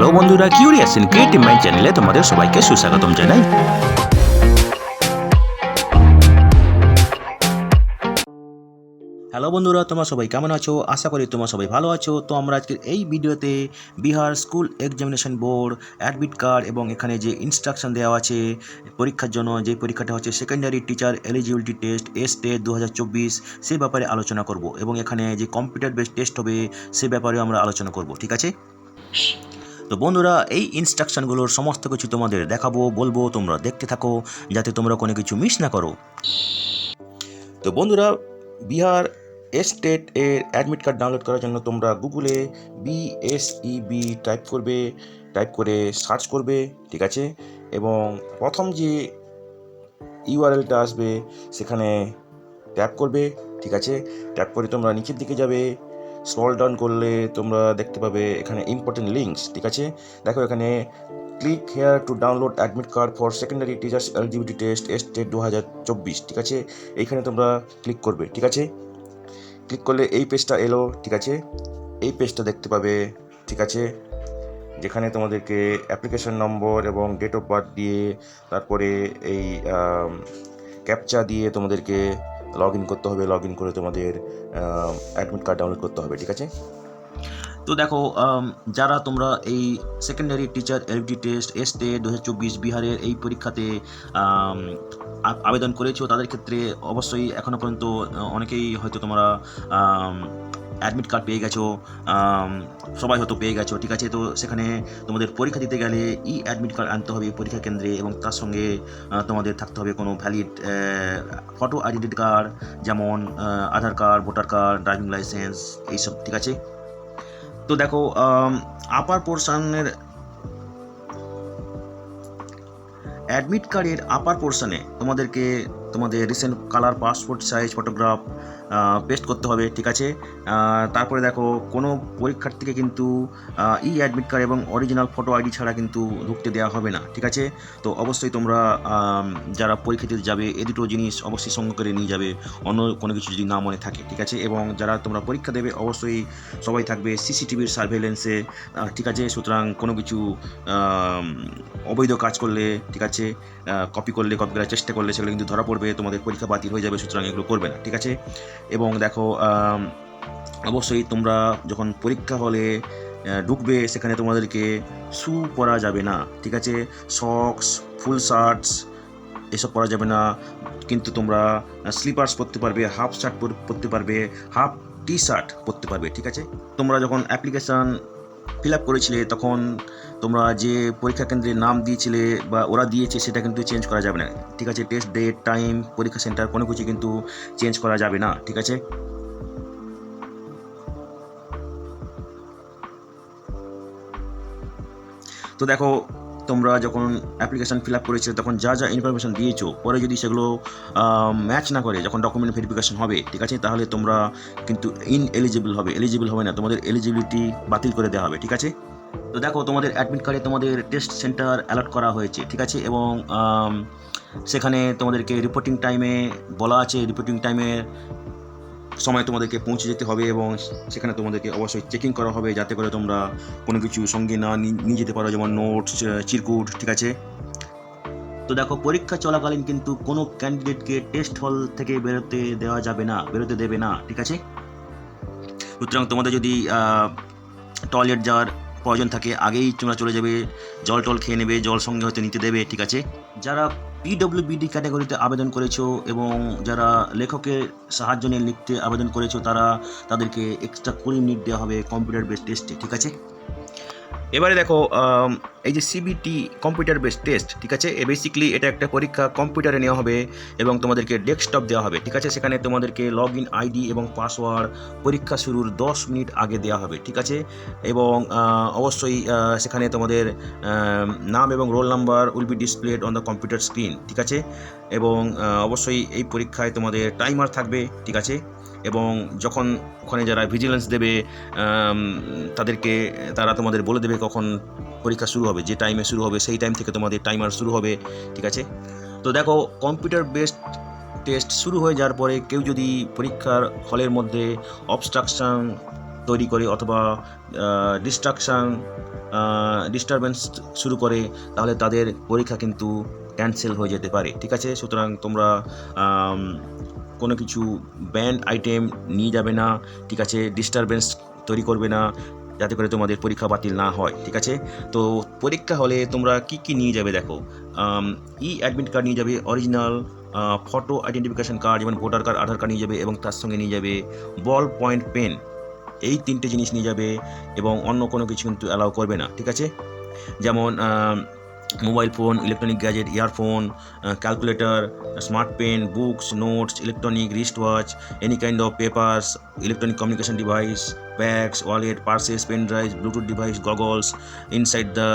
Hello বন্ধুরা curious in creative mind চ্যানেলে তোমাদের সবাইকে সুস্বাগতম জানাই। হ্যালো বন্ধুরা, তোমরা সবাই কেমন আছো? আশা করি তোমরা সবাই ভালো আছো। তো আমরা আজকের এই ভিডিওতে Bihar school examination board, admit card এবং এখানে যে ইনস্ট্রাকশন দেওয়া আছে পরীক্ষার জন্য যে পরীক্ষাটা হচ্ছে secondary teacher eligibility test S test দু হাজার চব্বিশ, সে ব্যাপারে আলোচনা করব এবং এখানে যে কম্পিউটার বেসড টেস্ট হবে, সে ব্যাপারেও আমরা আলোচনা করব, ঠিক আছে? তো বন্ধুরা, এই ইনস্ট্রাকশনগুলোর সমস্ত কিছু তোমাদের দেখাবো, বলব, তোমরা দেখতে থাকো, যাতে তোমরা কোনো কিছু মিস না করো। তো বন্ধুরা, বিহার স্টেট এর অ্যাডমিট কার্ড ডাউনলোড করার জন্য তোমরা গুগলে বিএসইবি টাইপ করবে টাইপ করে সার্চ করবে, ঠিক আছে? এবং প্রথম যে ইউআরএলটা আসবে, সেখানে ট্যাপ করবে, ঠিক আছে? ট্যাপ করে তোমরা নিচের দিকে যাবে স্ক্রল ডাউন করলে তোমরা দেখতে পাবে এখানে ইম্পর্টেন্ট লিঙ্কস ঠিক আছে? দেখো এখানে click here to download admit card for secondary teachers eligibility test state দু হাজার চব্বিশ, ঠিক আছে? এইখানে তোমরা ক্লিক করবে, ঠিক আছে? ক্লিক করলে এই পেজটা এলো, ঠিক আছে? এই পেজটা দেখতে পাবে, ঠিক আছে? যেখানে তোমাদেরকে অ্যাপ্লিকেশন নম্বর এবং ডেট অফ বার্থ দিয়ে তারপরে এই ক্যাপচা দিয়ে তোমাদেরকে লগ ইন করতে হবে লগ ইন করে তোমাদের অ্যাডমিট কার্ড ডাউনলোড করতে হবে, ঠিক আছে? তো দেখো যারা তোমরা এই secondary teacher L D test S টে দু হাজার চব্বিশ বিহারের এই পরীক্ষাতে আবেদন করেছ, তাদের ক্ষেত্রে অবশ্যই এখনও পর্যন্ত অনেকেই হয়তো তোমরা অ্যাডমিট কার্ড পেয়ে গেছো সবাই হয়তো পেয়ে গেছো, ঠিক আছে? তো সেখানে তোমাদের পরীক্ষা দিতে গেলে ই অ্যাডমিট কার্ড আনতে হবে পরীক্ষা কেন্দ্রে এবং তার সঙ্গে তোমাদের থাকতে হবে কোনো ভ্যালিড ফটো আইডেন্টি কার্ড যেমন Aadhaar card voter card driving licence এইসব, ঠিক আছে? তো দেখো আপার পোর্শনের অ্যাডমিট কার্ডের আপার পোর্শনে তোমাদেরকে তোমাদের recent colour passport size photograph paste করতে হবে, ঠিক আছে? তারপরে দেখো, কোনো পরীক্ষার্থীকে কিন্তু ই অ্যাডমিট কার্ড এবং অরিজিনাল ফটো আইডি ছাড়া কিন্তু ঢুকতে দেওয়া হবে না, ঠিক আছে? তো অবশ্যই তোমরা যারা পরীক্ষা দিতে যাবে, এ দুটো জিনিস অবশ্যই সঙ্গে করে নিয়ে যাবে, অন্য কোনো কিছু যদি না মনে থাকে, ঠিক আছে? এবং যারা তোমরা পরীক্ষা দেবে, অবশ্যই সবাই থাকবে সিসিটিভির সার্ভেলেন্সে ঠিক আছে? সুতরাং কোনো কিছু অবৈধ কাজ করলে, ঠিক আছে? কপি করলে কপি করার চেষ্টা করলে, সেগুলো কিন্তু ধরা পড়বে। তোমাদের পরীক্ষা বাতিল হয়ে যাবে, সুতরাং এগুলো করবে না, ঠিক আছে? এবং দেখো অবশ্যই তোমরা যখন পরীক্ষা হলে ঢুকবে, সেখানে তোমাদেরকে শু পরা যাবে না, ঠিক আছে? সক্স ফুল শার্টস এসব পরা যাবে না। কিন্তু তোমরা স্লিপার্স পরতে পারবে হাফ শার্ট পরতে পারবে হাফ টি শার্ট পরতে পারবে, ঠিক আছে? তোমরা যখন অ্যাপ্লিকেশান ফিল আপ করেছিলে, তখন তোমরা যে পরীক্ষা কেন্দ্রে নাম দিয়েছিলে বা ওরা দিয়েছে, সেটা কিন্তু চেঞ্জ করা যাবে না। ঠিক আছে টেস্ট ডেট টাইম পরীক্ষা সেন্টার কোনো কিছু কিন্তু চেঞ্জ করা যাবে না, ঠিক আছে? তো দেখো তোমরা যখন অ্যাপ্লিকেশন ফিল আপ করেছ, তখন যা যা ইনফরমেশান দিয়েছ, পরে যদি সেগুলো ম্যাচ না করে, যখন ডকুমেন্ট ভেরিফিকেশন হবে, ঠিক আছে? তাহলে তোমরা কিন্তু ইন এলিজিবল হবে। এলিজিবল হবে না। তোমাদের এলিজিবিলিটি বাতিল করে দেওয়া হবে, ঠিক আছে? তো দেখো, তোমাদের অ্যাডমিট কার্ডে তোমাদের টেস্ট সেন্টার অ্যালার্ট করা হয়েছে, ঠিক আছে? এবং সেখানে তোমাদেরকে রিপোর্টিং টাইমে বলা আছে। রিপোর্টিং টাইমে সময় তোমাদেরকে পৌঁছে যেতে হবে এবং সেখানে তোমাদেরকে অবশ্যই চেকিং করা হবে যাতে করে তোমরা কোনো কিছু সঙ্গে না নিয়ে যেতে পারো, যেমন নোটস চিরকুট ঠিক আছে? তো দেখো, পরীক্ষা চলাকালীন কিন্তু কোনো ক্যান্ডিডেটকে টেস্ট হল থেকে বেরোতে দেওয়া যাবে না, বেরোতে দেবে না, ঠিক আছে? সুতরাং তোমাদের যদি টয়লেট যাওয়ার প্রয়োজন থাকে, আগেই তোমরা চলে যাবে, জল টল খেয়ে নেবে, জল সঙ্গে হয়তো নিতে দেবে, ঠিক আছে? যারা পিডব্লিউবিডি ক্যাটাগরিতে আবেদন করেছ এবং যারা লেখকের সাহায্য নিয়ে লিখতে আবেদন করেছ, তারা তাদেরকে এক্সট্রা কুড়ি মিনিট দেওয়া হবে কম্পিউটার বেস টেস্টে ঠিক আছে? এবারে দেখো এই যে সিবিটি কম্পিউটার বেস টেস্ট ঠিক আছে? এ বেসিক্যালি এটা একটা পরীক্ষা কম্পিউটারে নেওয়া হবে এবং তোমাদেরকে ডেস্কটপ দেওয়া হবে, ঠিক আছে? সেখানে তোমাদেরকে লগ ইন আইডি এবং পাসওয়ার্ড পরীক্ষা শুরুর দশ মিনিট আগে দেওয়া হবে, ঠিক আছে? এবং অবশ্যই সেখানে তোমাদের নাম এবং roll number will be displayed on the computer screen ঠিক আছে? এবং অবশ্যই এই পরীক্ষায় তোমাদের টাইমার থাকবে, ঠিক আছে? এবং যখন ওখানে যারা ভিজিলেন্স দেবে তাদেরকে, তারা তোমাদের বলে দেবে কখন পরীক্ষা শুরু হবে, যে টাইমে শুরু হবে, সেই টাইম থেকে তোমাদের টাইমার শুরু হবে, ঠিক আছে? তো দেখো কম্পিউটার বেসড টেস্ট শুরু হয়ে যাওয়ার পরে কেউ যদি পরীক্ষার হলের মধ্যে অবস্ট্রাকশন তৈরি করে অথবা ডিস্ট্রাকশান ডিস্টারবেন্স শুরু করে, তাহলে তাদের পরীক্ষা কিন্তু ক্যান্সেল হয়ে যেতে পারে, ঠিক আছে? সুতরাং তোমরা কোনো কিছু ব্যান্ড আইটেম নিয়ে যাবে না, ঠিক আছে? ডিস্টারবেন্স তৈরি করবে না, যাতে করে তোমাদের পরীক্ষা বাতিল না হয়, ঠিক আছে? তো পরীক্ষা হলে তোমরা কি কি নিয়ে যাবে দেখো? ই অ্যাডমিট কার্ড নিয়ে যাবে অরিজিনাল ফটো আইডেন্টিফিকেশন কার্ড যেমন ভোটার কার্ড আধার কার্ড নিয়ে যাবে এবং তার সঙ্গে নিয়ে যাবে বল পয়েন্ট পেন এই তিনটে জিনিস নিয়ে যাবে এবং অন্য কোনো কিছু কিন্তু অ্যালাউ করবে না, ঠিক আছে? যেমন mobile phone, electronic gadget, earphone calculator, smart pen, books, notes, electronic wrist watch any kind of papers electronic communication device bags wallet purses pen drive bluetooth device goggles inside the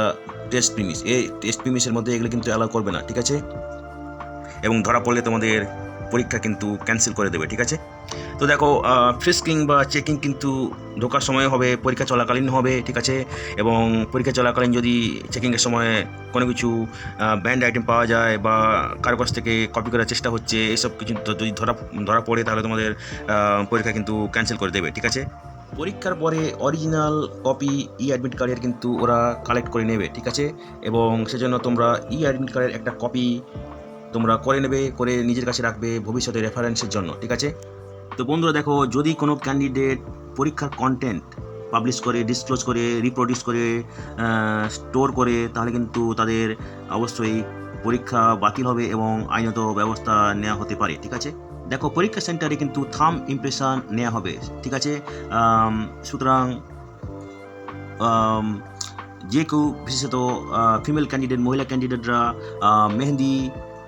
test premise এই test প্রিমিসের মধ্যে এগুলো কিন্তু allow করবে না, ঠিক আছে? এবং ধরা পড়লে তোমাদের পরীক্ষা কিন্তু ক্যান্সেল করে দেবে, ঠিক আছে? তো দেখো ফ্রিস্কিং বা চেকিং কিন্তু ঢোকার সময় হবে, পরীক্ষা চলাকালীন হবে, ঠিক আছে? এবং পরীক্ষা চলাকালীন যদি চেকিংয়ের সময় কোনো কিছু ব্যান্ড আইটেম পাওয়া যায় বা কারও কাছ থেকে কপি করার চেষ্টা হচ্ছে, এসব কিছু যদি ধরা ধরা পড়ে, তাহলে তোমাদের পরীক্ষা কিন্তু ক্যান্সেল করে দেবে, ঠিক আছে? পরীক্ষার পরে অরিজিনাল কপি ই অ্যাডমিট কার্ডের কিন্তু ওরা কালেক্ট করে নেবে, ঠিক আছে? এবং সেজন্য তোমরা ই অ্যাডমিট কার্ডের একটা কপি তোমরা করে নেবে, করে নিজের কাছে রাখবে ভবিষ্যতে রেফারেন্সের জন্য, ঠিক আছে? তো বন্ধুরা দেখো, যদি কোনো ক্যান্ডিডেট পরীক্ষার কন্টেন্ট পাবলিশ করে ডিসক্লোজ করে রিপ্রডিউস করে স্টোর করে, তাহলে কিন্তু তাদের অবশ্যই পরীক্ষা বাতিল হবে এবং আইনত ব্যবস্থা নেওয়া হতে পারে, ঠিক আছে? দেখো, পরীক্ষা সেন্টারে কিন্তু থাম ইমপ্রেশন নেওয়া হবে, ঠিক আছে? সুতরাং যে কেউ বিশেষত ফিমেল ক্যান্ডিডেট মহিলা ক্যান্ডিডেটরা মেহেন্দি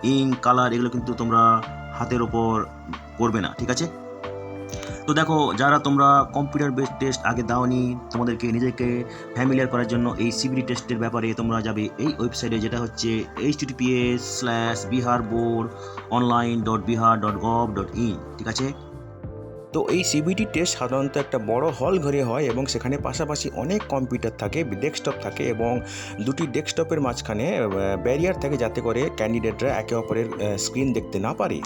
ইং কালার এগুলো কিন্তু তোমরা হাতের ওপর করবে না, ঠিক আছে? তো দেখো, যারা তোমরা কম্পিউটার বেস টেস্ট আগে দাওনি, তোমাদেরকে নিজেকে ফ্যামিলিয়ার করার জন্য এই সিবিডি টেস্টের ব্যাপারে তোমরা যাবে এই ওয়েবসাইটে যেটা হচ্ছে H TPS slash Bihar board online dot Bihar dot gov dot in ঠিক আছে? তো এই সিবিটি টেস্ট সাধারণত একটা বড় হল ঘরে হয় এবং সেখানে পাশাপাশি অনেক কম্পিউটার থাকে ডেস্কটপ থাকে এবং দুটি ডেস্কটপের মাঝখানে ব্যারিয়ার থাকে যাতে করে ক্যান্ডিডেটরা একে অপরের স্ক্রিন দেখতে না পারে।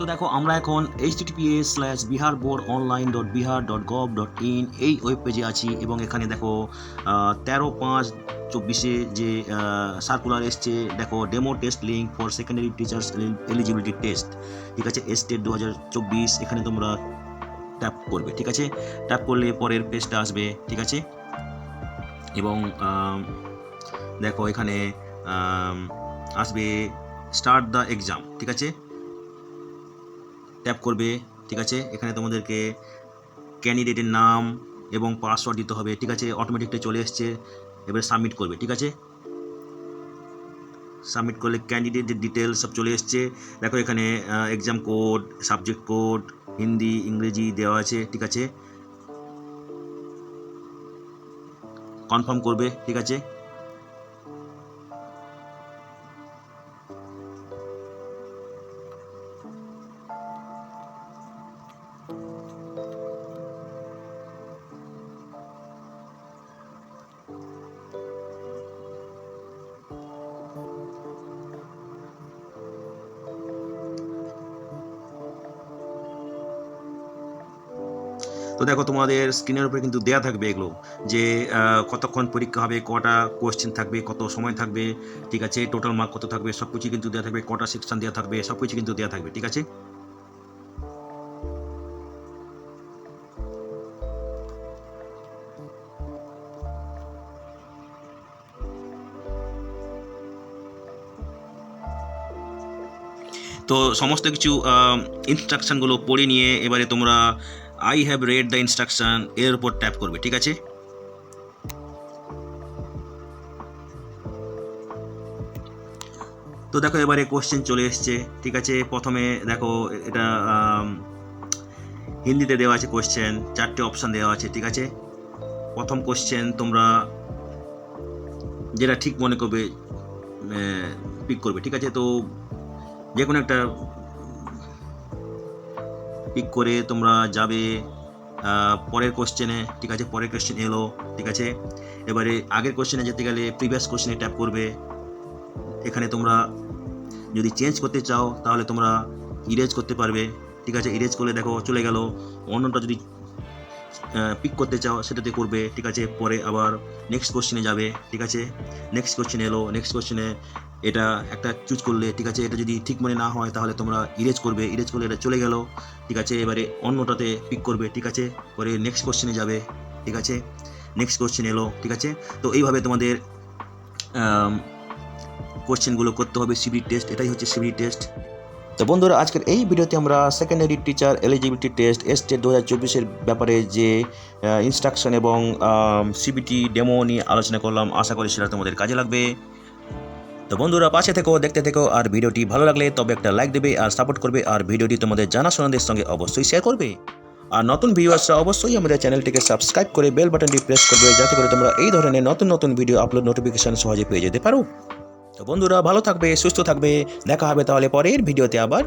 তো দেখো, আমরা এখন H TPS slash Bihar board online dot Bihar dot gov dot in এই ওয়েব পেজে আছি এবং এখানে দেখো তেরো পাঁচ চব্বিশে যে সার্কুলার এসছে, দেখো demo test link for secondary teachers eligibility test ঠিক আছে? এস্টেট দু হাজার চব্বিশ, এখানে তোমরা ট্যাপ করবে, ঠিক আছে? ট্যাপ করলে পরের পেজটা আসবে, ঠিক আছে? এবং দেখো, এখানে আসবে স্টার্ট দ্য এক্সাম ঠিক আছে? ট্যাপ করবে, ঠিক আছে? এখানে তোমাদেরকে ক্যান্ডিডেটের নাম এবং পাসওয়ার্ড দিতে হবে, ঠিক আছে? অটোমেটিকলি চলে এসছে, এবারে সাবমিট করবে, ঠিক আছে? সাবমিট করলে ক্যান্ডিডেটের ডিটেলস সব চলে এসছে। দেখো এখানে exam code subject code Hindi, ইংরেজি দেওয়া আছে, ঠিক আছে? কনফার্ম করবে, ঠিক আছে? তো দেখো তোমাদের স্ক্রিনের উপরে কিন্তু দেয়া থাকবে এগুলো যে কতক্ষণ পরীক্ষা হবে, কটা কোয়েশ্চেন থাকবে, কত সময় থাকবে, ঠিক আছে? টোটাল মার্ক কত থাকবে সব কিছু কিন্তু দেওয়া থাকবে, কটা সেকশন দেওয়া থাকবে সব কিছু কিন্তু দেওয়া থাকবে, ঠিক আছে? তো সমস্ত কিছু ইনস্ট্রাকশনগুলো পড়ে নিয়ে এবারে তোমরা I have read the instruction এর উপর ট্যাপ করবে, ঠিক আছে? তো দেখো, এবারে কোশ্চেন চলে এসছে, ঠিক আছে? প্রথমে দেখো, এটা হিন্দিতে দেওয়া আছে কোশ্চেন চারটে অপশান দেওয়া আছে, ঠিক আছে? প্রথম কোশ্চেন তোমরা যেটা ঠিক মনে করবে পিক করবে, ঠিক আছে? তো যে কোনো একটা পিক করে তোমরা যাবে পরের কোশ্চেনে ঠিক আছে? পরের কোশ্চেন এলো, ঠিক আছে? এবারে আগের কোশ্চেনে যেতে গেলে প্রিভিয়াস কোশ্চেনে ট্যাপ করবে। এখানে তোমরা যদি চেঞ্জ করতে চাও, তাহলে তোমরা ইরেজ করতে পারবে। ঠিক আছে? ইরেজ করলে দেখো চলে গেল। অন্যটা যদি পিক করতে চাও, সেটাতে করবে। ঠিক আছে? পরে আবার নেক্সট কোশ্চেনে যাবে। ঠিক আছে? নেক্সট কোশ্চেন এলো। নেক্সট কোশ্চেনে এটা একটা চুজ করলে, ঠিক আছে, এটা যদি ঠিক মনে না হয়, তাহলে তোমরা ইরেজ করবে ইরেজ করলে এটা চলে গেল, ঠিক আছে, এবারে অন্যটাতে পিক করবে, ঠিক আছে, পরে নেক্সট কোশ্চেনে যাবে, ঠিক আছে নেক্সট কোশ্চেন এলো, ঠিক আছে, তো এইভাবে তোমাদের কোশ্চেনগুলো করতে হবে সিবিডি টেস্ট এটাই হচ্ছে সিবিডি টেস্ট তো বন্ধুরা, আজকের এই ভিডিওতে আমরা সেকেন্ডারি টিচার এলিজিবিলিটি টেস্ট এসটেট দু হাজার চব্বিশের ব্যাপারে যে ইনস্ট্রাকশন এবং সিবিটি ডেমো নিয়ে আলোচনা করলাম, আশা করি সেটা তোমাদের কাজে লাগবে। তো বন্ধুরা, পাশে থেকো, দেখতে থেকো, আর ভিডিওটি ভালো লাগলে তবে একটা লাইক দেবে আর সাপোর্ট করবে, আর ভিডিওটি তোমাদের জানাশোনাদের সঙ্গে অবশ্যই শেয়ার করবে। আর নতুন ভিউয়ার্সরা অবশ্যই আমাদের চ্যানেলটিকে সাবস্ক্রাইব করে বেল বাটনটি প্রেস করবে, যাতে করে তোমরা এই ধরনের নতুন নতুন ভিডিও আপলোড নোটিফিকেশন সহজে পেয়ে যেতে পারো। তো বন্ধুরা, ভালো থাকবে, সুস্থ থাকবে, দেখা হবে তাহলে পরের ভিডিওতে আবার।